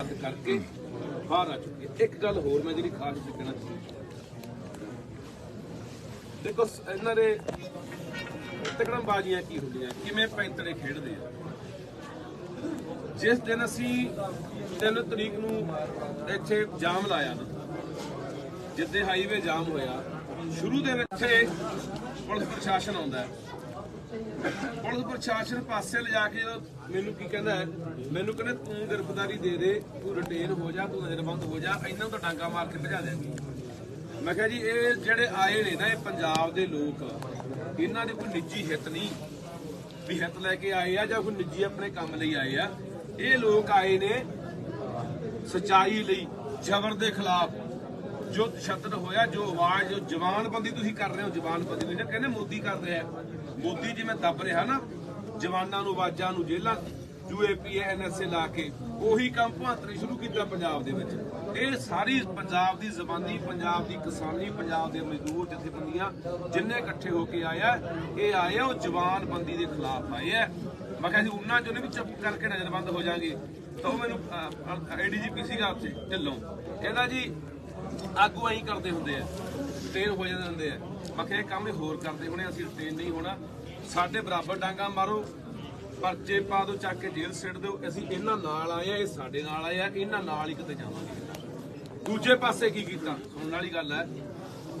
ਰੱਦ ਕਰਕੇ ਬਾਹਰ ਆ ਚੁੱਕੇ ਇੱਕ ਗੱਲ ਹੋਰ ਮੈਂ ਜਿਹੜੀ ਖਾਸ ਕਹਿਣਾ ਚਾਹੁੰਦਾ ਦੇਖੋ ਇਹਨਾਂ ਦੇ ਤਕੜਮ ਬਾਜ਼ੀਆਂ ਕੀ ਹੁੰਦੀਆਂ? ਕਿਵੇਂ ਪੈਂਤੜੇ ਖੇਡਦੇ ਆ? ਜਿਸ ਦਿਨ ਅਸੀਂ 3 ਤਰੀਕ ਨੂੰ ਇੱਥੇ ਜਾਮ ਲਾਇਆ ਨਾ, ਜਿੱਦੇ ਹਾਈਵੇ ਜਾਮ ਹੋਇਆ, ਸ਼ੁਰੂ ਦੇ ਵਿੱਚ ਇੱਥੇ ਪੁਲਿਸ ਪ੍ਰਸ਼ਾਸਨ ਆਉਂਦਾ ਹੈ। ਪੁਲਿਸ ਪ੍ਰਸ਼ਾਸਨ ਪਾਸੇ ਲਿਜਾ ਕੇ ਜਦੋਂ ਮੈਨੂੰ ਕੀ ਕਹਿੰਦਾ ਹੈ? ਮੈਨੂੰ ਕਹਿੰਦੇ, ਤੂੰ ਗ੍ਰਿਫਤਾਰੀ ਦੇ ਦੇ, ਤੂੰ ਰਿਟੇਨ ਹੋ ਜਾ, ਤੂੰ ਨਜ਼ਰਬੰਦ ਹੋ ਜਾ ਇਹਨਾਂ ਨੂੰ ਤਾਂ ਡਾਂਗਾ ਮਾਰ ਕੇ ਭਜਾ ਦੇਣਗੇ ਮੈਂ ਕਿਹਾ ਜੀ, ਇਹ ਜਿਹੜੇ ਆਏ ਨੇ ਨਾ, ਇਹ ਪੰਜਾਬ ਦੇ ਲੋਕ, ਇਹਨਾਂ ਦੇ ਕੋਈ ਨਿੱਜੀ ਹਿੱਤ ਨਹੀਂ। ਵੀ ਹਿੱਤ ਲੈ ਕੇ ਆਏ ਆ ਜਾਂ ਕੋਈ ਨਿੱਜੀ ਆਪਣੇ ਕੰਮ ਲਈ ਆਏ ਆ। ਇਹ ਲੋਕ ਆਏ ਨੇ ਸਚਾਈ ਲਈ, ਜ਼ਬਰ ਦੇ ਖਿਲਾਫ। ਜੋ ਤਸ਼ੱਦਦ ਹੋਇਆ, ਜੋ ਆਵਾਜ਼, ਜੋ ਜਵਾਨਬੰਦੀ ਤੁਸੀਂ ਕਰ ਰਹੇ ਹੋ ਜਵਾਨਬੰਦੀ ਤੁਸੀਂ ਕਹਿੰਦੇ ਮੋਦੀ ਕਰ ਰਿਹਾ ਮੋਦੀ ਜਿਵੇਂ ਦੱਬ ਰਿਹਾ ਨਾ, ਜਵਾਨਾਂ ਨੂੰ, ਆਵਾਜ਼ਾਂ ਨੂੰ ਜੇਲਾਂ ਯੂਏਪੀਏ ਐਨਐਸਏ ਲਾ ਕੇ ਉਹੀ ਕੰਮ ਭਾਂਤਰੇ ਸ਼ੁਰੂ ਕੀਤਾ ਪੰਜਾਬ ਦੇ ਵਿੱਚ। ਇਹ ਸਾਰੀ ਪੰਜਾਬ ਦੀ ਜ਼ਬਾਨੀ, ਪੰਜਾਬ ਦੀ ਕਿਸਾਨੀ, ਪੰਜਾਬ ਦੇ ਮਜ਼ਦੂਰ ਜਥੇਬੰਦੀਆਂ ਜਿੰਨੇ ਇਕੱਠੇ ਹੋ ਕੇ ਆਇਆ, ਇਹ ਆਏ ਆ, ਉਹ ਜਵਾਨਬੰਦੀ ਦੇ ਖਿਲਾਫ ਆਏ ਆ। ਮੈਂ ਕਿਹਾ ਸੀ ਉਹਨਾਂ ਚੋਂ ਵੀ ਚੁੱਪ ਕਰਕੇ ਨਜ਼ਰਬੰਦ ਹੋ ਜਾਾਂਗੇ। ਤਾਂ ਉਹ ਮੈਨੂੰ ਏਡੀਜੀਪੀ ਸੀਗਾ ਉੱਥੇ, ਢਿੱਲੋਂ। ਕਹਿੰਦਾ ਜੀ ਆਗੂ ਐਂ ਕਰਦੇ ਹੁੰਦੇ ਆ ਰਿਟੇਨ ਹੋ ਜਾਂਦੇ ਹੁੰਦੇ ਆ। ਮੈਂ ਕੰਮ ਹੋਰ ਕਰਦੇ ਹੋਣੇ, ਅਸੀਂ ਰਿਟੇਨ ਨਹੀਂ ਹੋਣਾ। ਸਾਡੇ ਬਰਾਬਰ ਡਾਂਗਾ ਮਾਰੋ, ਪਰਚੇ ਪਾ ਦਿਓ, ਚੱਕ ਕੇ ਜੇਲ੍ਹ ਸਿੱਟ ਦਿਓ। ਅਸੀਂ ਇਹਨਾਂ ਨਾਲ ਆਏ ਆ, ਇਹ ਸਾਡੇ ਨਾਲ ਆਏ ਆ, ਇਹਨਾਂ ਨਾਲ ਹੀ ਕਿਤੇ ਜਾਵਾਂਗੇ। ਦੂਜੇ ਪਾਸੇ ਕੀ ਕੀਤਾ? ਸੁਣਨ ਵਾਲੀ ਗੱਲ ਹੈ,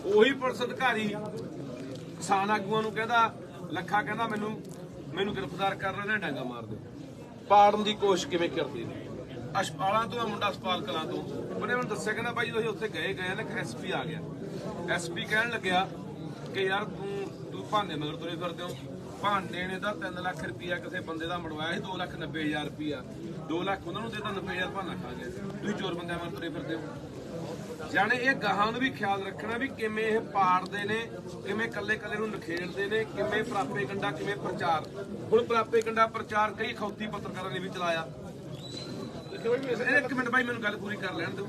ਉਹੀ ਪੁਲਿਸ ਅਧਿਕਾਰੀ ਕਿਸਾਨ ਆਗੂਆਂ ਨੂੰ ਕਹਿੰਦਾ, ਲੱਖਾ ਕਹਿੰਦਾ, ਮੈਨੂੰ ਮੈਨੂੰ ਗ੍ਰਿਫਤਾਰ ਕਰ ਰਹੇ ਨੇ ਡਾਂਗਾ ਮਾਰ ਦਿਓ। ਪਾੜਨ ਦੀ ਕੋਸ਼ਿਸ਼ ਕਿਵੇਂ ਕਰਦੇ ਨੇ? ਅਸ਼ਪਾਲਾਂ ਤੋਂ ਆ ਮੁੰਡਾ ਅਸਪਾਲ ਕਲਾਂ ਤੋਂ? ਉਹਨੇ ਮੈਨੂੰ ਦੱਸਿਆ, ਕਹਿੰਦਾ ਬਾਈ ਤੁਸੀਂ ਉੱਥੇ ਗਏ ਗਏ ਨਾ ਐਸਪੀ ਆ ਗਿਆ। ਐਸਪੀ ਕਹਿਣ ਲੱਗਿਆ ਕਿ ਯਾਰ ਤੂੰ ਤੂੰ ਭਾਂਡੇ ਮਗਰ ਤੁਰੇ ਫਿਰਦੇ ਹੋ। ਭਾਂਡੇ ਨੇ ਤਾਂ 3 ਲੱਖ ਰੁਪਇਆ ਕਿਸੇ ਬੰਦੇ ਦਾ ਮੜਵਾਇਆ ਸੀ 2 ਲੱਖ 90 ਹਜ਼ਾਰ ਰੁਪਇਆ 2 ਲੱਖ ਉਹਨਾਂ ਨੂੰ ਦੇਤਾ 90 ਹਜ਼ਾਰ ਭਾਨਾ ਖਾ ਗਿਆ ਤੁਸੀਂ ਚੋਰ ਬੰਦਿਆਂ ਮਗਰ ਤੁਰੇ ਫਿਰਦੇ ਹੋ। ਜਾਣੇ ਇਹ ਗਾਹਾਂ ਨੂੰ ਵੀ ਖਿਆਲ ਰੱਖਣਾ ਵੀ ਕਿਵੇਂ ਇਹ ਪਾੜਦੇ ਨੇ, ਕਿਵੇਂ ਕੱਲੇ ਕੱਲੇ ਨੂੰ ਨਖੇੜਦੇ ਨੇ, ਕਿਵੇਂ ਪ੍ਰਾਪੇ ਗੰਡਾ ਕਿਵੇਂ ਪ੍ਰਚਾਰ। ਹੁਣ ਪ੍ਰਾਪੇ ਗੰਡਾ ਪ੍ਰਚਾਰ ਕਈ ਖੌਤੀ ਪੱਤਰਕਾਰਾਂ ਨੇ ਵੀ ਚਲਾਇਆ। ਇੱਕ ਮਿੰਟ ਬਾਈ, ਮੈਨੂੰ ਗੱਲ ਪੂਰੀ ਕਰ ਲੈਣ ਦਿਓ।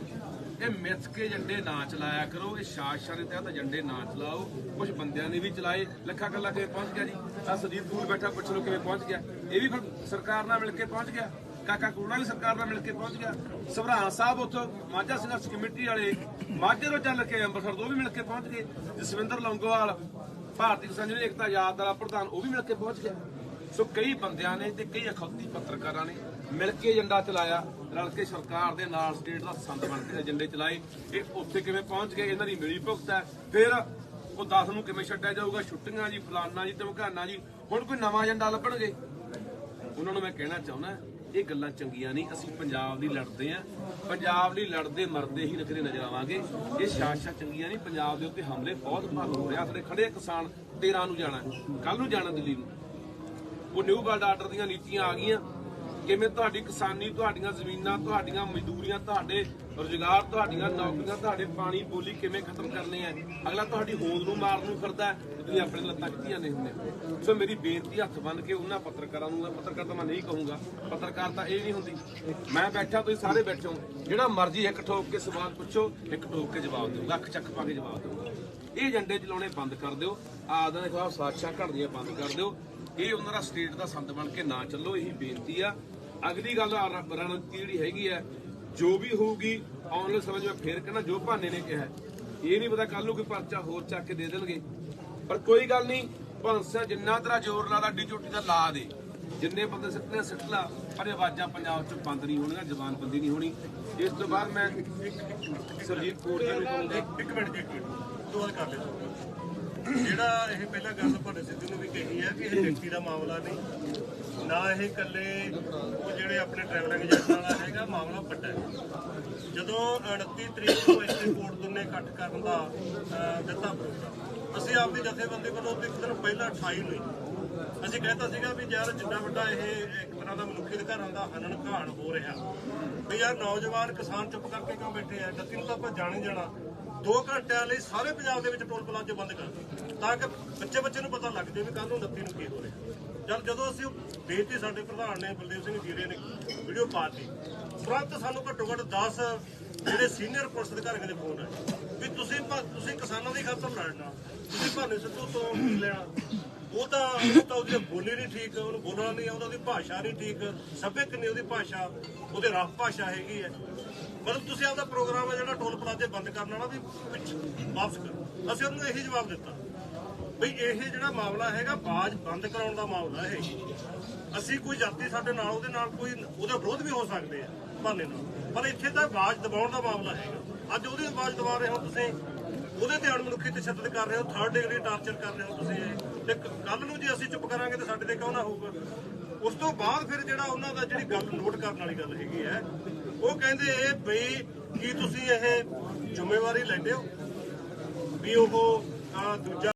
ਇਹ ਮਿੱਥ ਕੇ ਏਜੰਡੇ ਨਾ ਚਲਾਇਆ ਕਰੋ, ਇਹ ਸ਼ਾਸਕਾਂ ਦੇ ਤਹਿਤ ਏਜੰਡੇ ਨਾ ਚਲਾਓ। ਕੁਝ ਬੰਦਿਆਂ ਨੇ ਵੀ ਚਲਾਏ। ਲੱਖਾ ਕੱਲਾ ਕਿਵੇਂ ਪਹੁੰਚ ਗਿਆ ਜੀ? ਆ ਸਦੀਪ ਦੂਰ ਬੈਠਾ, ਪੁੱਛ ਲਓ ਕਿਵੇਂ ਪਹੁੰਚ ਗਿਆ। ਇਹ ਵੀ ਫਿਰ ਸਰਕਾਰ ਨਾਲ ਮਿਲ ਕੇ ਪਹੁੰਚ ਗਿਆ। ਕਾਕਾ ਕਰੂਣਾ ਵੀ ਸਰਕਾਰ ਨਾਲ ਮਿਲ ਕੇ ਪਹੁੰਚ ਗਿਆ। ਸਭਰਾ ਸਾਹਿਬ ਉੱਥੋਂ ਮਾਝਾ ਸੰਘਰਸ਼ ਕਮੇਟੀ ਵਾਲੇ, ਮਾਝੇ ਤੋਂ ਚੱਲ ਕੇ ਅੰਮ੍ਰਿਤਸਰ ਤੋਂ ਵੀ ਮਿਲ ਕੇ ਪਹੁੰਚ ਗਏ। ਜਸਵਿੰਦਰ ਲੌਂਗੋਵਾਲ, ਭਾਰਤੀ ਕਿਸਾਨ ਯੂਨੀਅਨ ਏਕਤਾ ਯਾਦ ਦਾ ਪ੍ਰਧਾਨ, ਉਹ ਵੀ ਮਿਲ ਕੇ ਪਹੁੰਚ ਗਿਆ। ਸੋ ਕਈ ਬੰਦਿਆਂ ਨੇ ਤੇ ਕਈ ਅਖੌਤੀ ਪੱਤਰਕਾਰਾਂ ਨੇ ਮਿਲ ਕੇ ਏਜੰਡਾ ਚਲਾਇਆ, ਰਲ ਕੇ ਸਰਕਾਰ ਦੇ ਨਾਲ ਸਟੇਟ ਦਾ ਸੰਦ ਬਣ ਕੇ ਏਜੰਡੇ ਚਲਾਏ। ਇਹ ਉੱਥੇ ਕਿਵੇਂ ਪਹੁੰਚ ਗਏ, ਇਹਨਾਂ ਦੀ ਮਿਲੀ ਭੁਗਤ ਹੈ। ਫਿਰ ਉਹ 10 ਨੂੰ ਕਿਵੇਂ ਛੱਡਿਆ ਜਾਊਗਾ? ਛੁੱਟੀਆਂ ਜੀ, ਫਲਾਨਾ ਜੀ, ਧਮਕਾਨਾ ਜੀ। ਹੁਣ ਕੋਈ ਨਵਾਂ ਏਜੰਡਾ ਲੱਭਣਗੇ? ਉਹਨਾਂ ਨੂੰ ਮੈਂ ਕਹਿਣਾ ਚਾਹੁੰਦਾ, ਇਹ ਗੱਲਾਂ ਚੰਗੀਆਂ ਨਹੀਂ। ਅਸੀਂ ਪੰਜਾਬ ਲਈ ਲੜਦੇ ਆਂ ਪੰਜਾਬ ਲਈ ਲੜਦੇ, ਮਰਦੇ ਹੀ ਨਕਰੇ ਨਜ਼ਰ ਆਵਾਂਗੇ। ਇਹ ਸ਼ਾਸਾ ਚੰਗੀਆਂ ਨਹੀਂ। ਪੰਜਾਬ ਦੇ ਉੱਤੇ ਹਮਲੇ ਬਹੁਤ ਭਾਗ ਹੋ ਰਿਹਾ। ਸਾਡੇ ਖੜੇ ਕਿਸਾਨ 13 ਨੂੰ ਜਾਣਾ ਕੱਲ ਨੂੰ ਜਾਣਾ ਦਿੱਲੀ ਨੂੰ। ਉਹ ਨਿਊ ਵਰਲਡ ਆਰਡਰ ਦੀਆਂ ਨੀਤੀਆਂ ਆ ਗਈਆਂ। ਕਿਵੇਂ ਤੁਹਾਡੀ ਕਿਸਾਨੀ, ਤੁਹਾਡੀਆਂ ਜ਼ਮੀਨਾਂ, ਤੁਹਾਡੀਆਂ ਮਜ਼ਦੂਰੀਆਂ, ਤੁਹਾਡੇ ਰੁਜ਼ਗਾਰ, ਤੁਹਾਡੀਆਂ ਨੌਕਰੀਆਂ, ਤੁਹਾਡੇ ਪਾਣੀ ਬੋਲੀ ਕਿਵੇਂ ਖਤਮ ਕਰਨੇ ਆ? ਅਗਲਾ ਤੁਹਾਡੀ ਹੋਂਦ ਨੂੰ ਮਾਰਨ ਨੂੰ ਫਿਰਦਾ ਤੁਸੀਂ ਆਪਣੇ ਲੱਤਾਂ ਖਿੱਚੀਆਂ ਨੇ ਹੁੰਦੇ। ਸੋ ਮੇਰੀ ਬੇਨਤੀ ਹੱਥ ਬੰਨ ਕੇ ਉਹਨਾਂ ਪੱਤਰਕਾਰਾਂ ਨੂੰ ਪੱਤਰਕਾਰ ਤਾਂ ਮੈਂ ਨਹੀਂ ਕਹੂੰਗਾ, ਪੱਤਰਕਾਰ ਤਾਂ ਇਹ ਨਹੀਂ ਹੁੰਦੀ। ਮੈਂ ਬੈਠਾ, ਤੁਸੀਂ ਸਾਰੇ ਬੈਠੇ ਹੋ। ਜਿਹੜਾ ਮਰਜ਼ੀ ਇੱਕ ਠੋਕ ਕੇ ਸਵਾਲ ਪੁੱਛੋ, ਇੱਕ ਠੋਕ ਕੇ ਜਵਾਬ ਦਿਓ, ਲੱਖ ਚੱਕ ਪਾ ਕੇ ਜਵਾਬ ਦਿਓ। ਇਹ ਏਜੰਡੇ ਚਲਾਉਣੇ ਬੰਦ ਕਰ ਦਿਓ। ਆਦਾਂ ਦੇ ਖਿਲਾਫ ਸਾਜ਼ਿਸ਼ਾਂ ਘੜਨੀਆਂ ਬੰਦ ਕਰ ਦਿਓ। ਇਹ ਉਹਨਾਂ ਦਾ ਸਟੇਟ ਦਾ ਸੰਦ ਬਣ ਕੇ ਨਾ ਚੱਲੋ ਇਹੀ ਬੇਨਤੀ ਆ। ਅਗਲੀ ਗੱਲ ਰਣਨੀਤੀ ਜਿਹੜੀ ਹੈਗੀ ਆ ਜੋ ਵੀ ਹੋਊਗੀ ਆਉਣ ਵਾਲੇ ਸਮੇਂ 'ਚ ਮੈਂ ਫੇਰ ਕਹਿਣਾ ਜੋ ਭਾਨੇ ਨੇ ਕਿਹਾ। ਇਹ ਨਹੀਂ ਪਤਾ ਕੱਲ ਨੂੰ ਕੋਈ ਪਰਚਾ ਹੋਰ ਚੱਕ ਕੇ ਦੇ ਦੇਣਗੇ। ਪਰ ਕੋਈ ਗੱਲ ਨਹੀਂ ਭਾਂਸਾ ਜਿੰਨਾ ਤੇਰਾ ਜ਼ੋਰ ਲਾ ਅੱਡੀ ਚੋਟੀ ਦਾ ਲਾ ਦੇ। ਜਿੰਨੇ ਬੰਦੇ ਸਿੱਟਨੇ ਸਿੱਟ ਲਾ ਪਰ ਇਹ ਆਵਾਜ਼ਾਂ ਪੰਜਾਬ 'ਚ ਬੰਦ ਨਹੀਂ ਹੋਣੀਆਂ ਜ਼ਬਾਨਬੰਦੀ ਨਹੀਂ ਹੋਣੀ। ਇਸ ਤੋਂ ਬਾਅਦ ਮੈਂ ਸਰਜੀਤ ਜੀ ਨੂੰ ਕਹੂੰਗਾ ਇੱਕ ਮਿੰਟ ਜੀ, ਇੱਕ ਮਿੰਟ। ਦੋ ਕਰ ਲਿਓ। ਜਿਹੜਾ ਇਹ ਪਹਿਲਾਂ ਗੱਲ ਤੁਹਾਡੇ ਸਿੱਧੂ ਨੂੰ ਵੀ ਕਹੀ ਹੈ ਕਿ ਇਹ ਵਿਅਕਤੀ ਦਾ ਮਾਮਲਾ ਨਹੀਂ ਨਾ ਇਹ ਇਕੱਲੇ ਉਹ ਜਿਹੜੇ ਆਪਣੇ ਟਰੈਵਲਿੰਗ ਏਜੰਟ ਵਾਲਾ ਹੈਗਾ ਮਾਮਲਾ ਵੱਡਾ ਹੈ। ਜਦੋਂ 29 ਤਰੀਕ ਨੂੰ ਇੱਥੇ ਕੋਰਟ ਦੁੰਨੇ ਇਕੱਠ ਕਰਨ ਦਾ ਅਹ, ਦਿੱਤਾ ਪ੍ਰੋਗਰਾਮ ਅਸੀਂ ਆਪਦੀ ਜਥੇਬੰਦੀ ਵੱਲੋਂ ਇੱਕ ਦਿਨ ਪਹਿਲਾਂ 28 ਨੂੰ ਹੀ ਅਸੀਂ ਕਹਿੰਦਾ ਸੀਗਾ ਵੀ ਯਾਰ ਜਿੰਨਾ ਵੱਡਾ ਇਹ ਇੱਕ ਤਰ੍ਹਾਂ ਦਾ ਮਨੁੱਖੀ ਅਧਿਕਾਰਾਂ ਦਾ ਹਨਨ ਘਾਣ ਹੋ ਰਿਹਾ ਵੀ ਯਾਰ ਨੌਜਵਾਨ ਕਿਸਾਨ ਚੁੱਪ ਕਰਕੇ ਕਿਉਂ ਬੈਠੇ ਆ? ਜੱਤੀ ਨੂੰ ਤਾਂ ਆਪਾਂ ਜਾਣ ਹੀ ਜਾਣਾ। 2 ਘੰਟਿਆਂ ਲਈ ਸਾਰੇ ਪੰਜਾਬ ਦੇ ਵਿੱਚ ਟੋਲ ਪਲਾਜ਼ੇ ਬੰਦ ਕਰ ਦਿੱਤੇ। ਤਾਂ ਕਿ ਬੱਚੇ ਬੱਚੇ ਨੂੰ ਪਤਾ ਲੱਗ ਜਾਵੇ ਵੀ ਕੱਲ ਨੂੰ 29 ਨੂੰ ਕੀ ਹੋ ਰਿਹਾ। ਜਦ ਜਦੋਂ ਅਸੀਂ ਬੇਨਤੀ ਸਾਡੇ ਪ੍ਰਧਾਨ ਨੇ, ਬਲਦੇਵ ਸਿੰਘ ਜੀਰੇ ਨੇ ਵੀਡੀਓ ਪਾਤੀ, ਤੁਰੰਤ ਸਾਨੂੰ ਘੱਟੋ ਘੱਟ 10 ਜਿਹੜੇ ਸੀਨੀਅਰ ਪੁਲਿਸ ਅਧਿਕਾਰੀਆਂ ਦੇ ਫੋਨ ਆਏ ਵੀ ਤੁਸੀਂ ਤੁਸੀਂ ਕਿਸਾਨਾਂ ਦੀ ਖਾਤਰ ਲੜਨਾ, ਤੁਸੀਂ ਭਾਨੇ ਸਿੱਧੂ ਤੋਂ ਕੀ ਲੈਣਾ ਉਹ ਤਾਂ ਉਹ ਤਾਂ ਉਹਦੀ ਬੋਲੀ ਨਹੀਂ ਠੀਕ, ਉਹਨੂੰ ਬੋਲਣਾ ਨਹੀਂ ਆਉਂਦਾ, ਉਹਦੀ ਭਾਸ਼ਾ ਨਹੀਂ ਠੀਕ। ਸਭਿਅਕ ਨਹੀਂ ਉਹਦੀ ਭਾਸ਼ਾ? ਉਹਦੇ ਰਫ ਭਾਸ਼ਾ ਹੈਗੀ ਹੈ। ਮਤਲਬ ਤੁਸੀਂ ਆਪਦਾ ਪ੍ਰੋਗਰਾਮ ਹੈ ਜਿਹੜਾ ਟੋਲ ਪਲਾਜ਼ੇ ਬੰਦ ਕਰਨ ਵਾਲਾ ਵੀ ਵਾਪਸ ਕਰੋ। ਅਸੀਂ ਉਹਨੂੰ ਇਹੀ ਜਵਾਬ ਦਿੱਤਾ ਬਈ ਇਹ ਜਿਹੜਾ ਮਾਮਲਾ ਹੈਗਾ, ਬਾਜ ਬੰਦ ਕਰਾਉਣ ਦਾ ਮਾਮਲਾ ਇਹ ਅਸੀਂ ਕੋਈ ਜਾਤੀ ਸਾਡੇ ਨਾਲ, ਉਹਦੇ ਨਾਲ ਕੋਈ ਉਹਦਾ ਵਿਰੋਧ ਵੀ ਹੋ ਸਕਦੇ ਆ ਬਹਾਨੇ ਨਾਲ। ਪਰ ਇੱਥੇ ਤਾਂ ਬਾਜ ਦਬਾਉਣ ਦਾ ਮਾਮਲਾ ਹੈਗਾ। ਅੱਜ ਉਹਦੀ ਬਾਜ ਦਬਾ ਰਹੇ ਹੋ ਤੁਸੀਂ ਉਹਦੇ ਤੇ ਅਣਮਨੁੱਖੀ ਤਸ਼ੱਦਦ ਕਰ ਰਹੇ ਹੋ ਥਰਡ ਡਿਗਰੀ ਟਾਰਚਰ ਕਰ ਰਹੇ ਹੋ ਤੁਸੀਂ ਇਹ। ਤੇ ਕੱਲ ਨੂੰ ਜੇ ਅਸੀਂ ਚੁੱਪ ਕਰਾਂਗੇ ਤਾਂ ਸਾਡੇ ਤੇ ਕਿਉਂ ਨਾ ਹੋਊਗਾ? ਉਸ ਤੋਂ ਬਾਅਦ ਫਿਰ ਜਿਹੜਾ ਉਹਨਾਂ ਦਾ ਜਿਹੜੀ ਗੱਲ ਨੋਟ ਕਰਨ ਵਾਲੀ ਗੱਲ ਹੈਗੀ ਹੈ, ਉਹ ਕਹਿੰਦੇ ਬਈ ਕੀ ਤੁਸੀਂ ਇਹ ਜ਼ਿੰਮੇਵਾਰੀ ਲੈਂਦੇ ਹੋ? ਵੀ ਉਹ ਦੂਜਾ